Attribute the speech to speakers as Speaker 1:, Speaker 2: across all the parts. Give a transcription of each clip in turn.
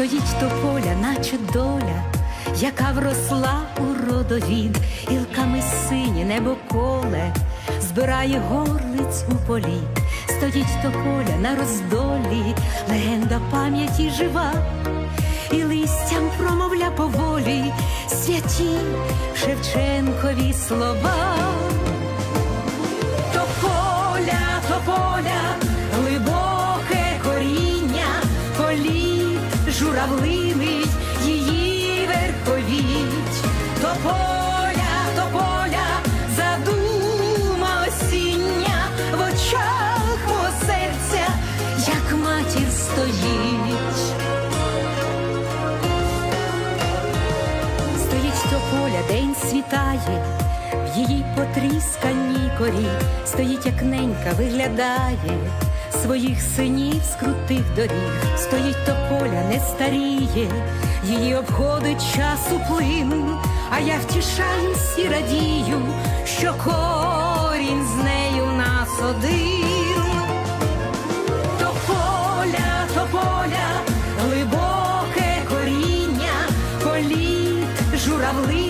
Speaker 1: Стоїть тополя, наче доля, яка вросла у родовід, гілками сині небо коле, збирає горлиць у полі, стоїть тополя на роздолі, легенда пам'яті жива, і листям промовля поволі святі Шевченкові слова. Журавлиний, її верховіть. Тополя, тополя, задума осіння, в очах мого серця, як матір стоїть. Стоїть тополя, день світає, в її потрісканій корі, стоїть як ненька, виглядає, своїх синів з крутих доріг, стоїть то поля не старіє, її обходить час у плин, а я втішаюсь і радію, що корінь з нею нас один. то поля, глибоке коріння, політ журавлин.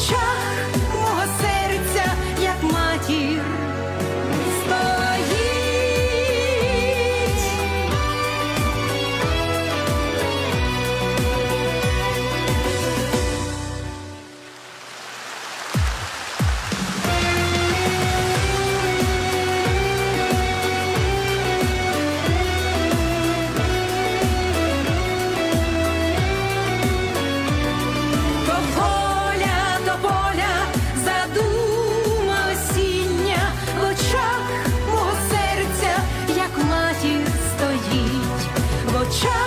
Speaker 1: 멈춰. try.